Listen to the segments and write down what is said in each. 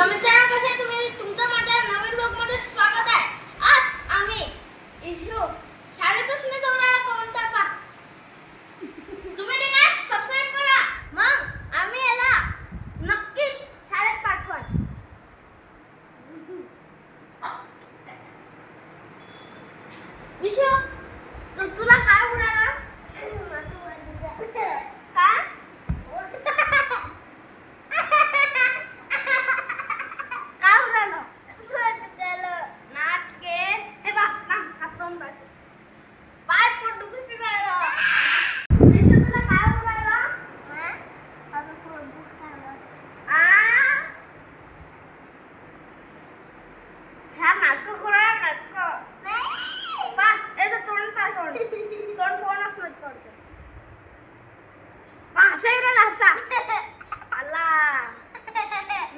तर मित्रांनो कसे आहे तुम्ही तुमचं माझ्या नवीन ब्लॉगमध्ये स्वागत आहे आज आम्ही इशू शाळेतच नाही जाऊन आला कोणता पा तुम्ही नाही काय सबस्क्राईब करा मग आम्ही याला नक्कीच शाळेत पाठवण विशू तू तुला काय उडाला काय काय उडालं नाटके हे बघ ना हात लावून पाहते पाय पोट दुखूशी राहिलं विशू तुला काय उडाला आ ह्या नाटक करूया नाटक पा याचं तोंड पा तोंड तोंड कोणच मध्ये पडते पा हसा येऊ राहिला हसा आला.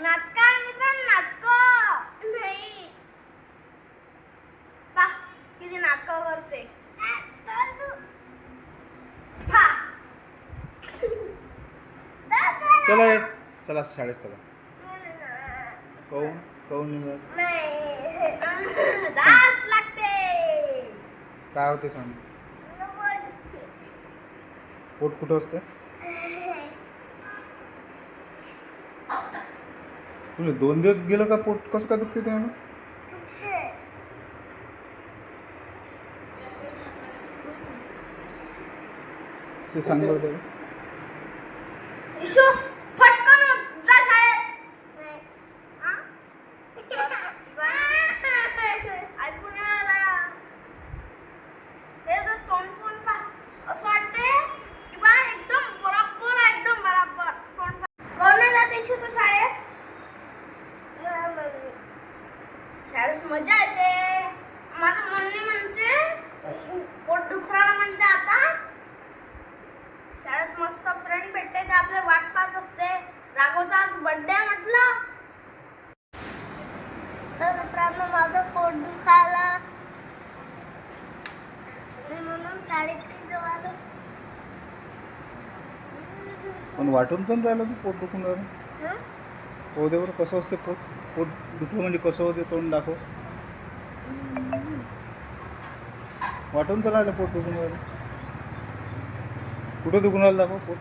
नाटक आहे मित्रांनो नाटक. नाही. पा किती नाटक करते. चला ये. चला शाळेत चला. काऊन काऊन निघत डास लागते. काय होते सांग. पोट कुठं असते तुला दोन दिवस गेलं का पोट? कसं काय दुखते ते ते सांग बरं इशू उठ, जा शाळेत. जा. ऐकून नाही आला. हे जर तोंड पण पा असं वाटते की बा एकदम बरोबर एकदम बरोबर तोंड पा कोण नाही जात इशू तू शाळेत? शाळेत मजा येते. माझं म्हणणे म्हणते पोट दुखराला म्हणते आताच. शाळेत मस्त फ्रेंड भेटते ते आपले वाट पाहत असते. राघवचा आज बर्थडे म्हटलं. तर मित्रांनो माझं पोट दुखायला. म्हणून शाळेत आलो. पण वाटून पण राहिलं तू पोट दुखून राहिलं. पोदेवर कसं असते? पोट पोट दुखलं म्हणजे कसं होते? तोंड दाखव. वाटून तर राहिलं पोट दुखून राहिलं. कुठं दुखून राहिलं दाखव पोट.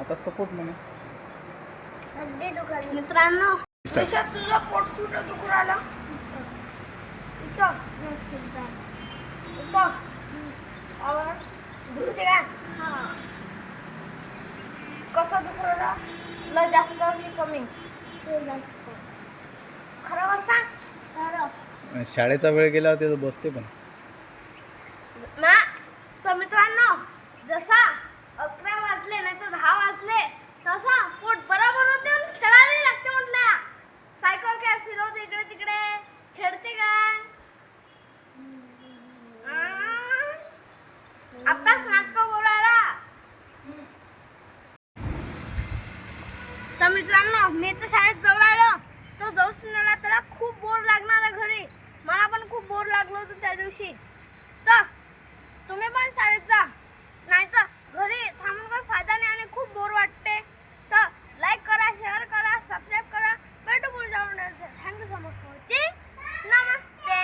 आताच तर पोट म्हणे. मित्रांनो तुझं पोट कुठं दुखू राहिलं? इथं. इथं. आवर दुखते का? कसं दुखू राहिलं? लय जास्त की कमी? खरं सांग खरं. शाळेचा वेळ गेला त्याचं बसते पण. मा तर मित्रांनो जसा तर मित्रांनो मी तर शाळेत जाऊ राहिलो तो जाऊ सुनाला त्याला खूप बोर लागणार आहे घरी. मला पण खूप बोर लागलो होतो त्या दिवशी. तर तुम्ही पण शाळेत जा. नाही तर घरी थांबून पण फायदा नाही आणि खूप बोर वाटते. तर लाईक करा शेअर करा सबस्क्राईब करा. भेटू बोल जाऊन thank you so much for Namaste.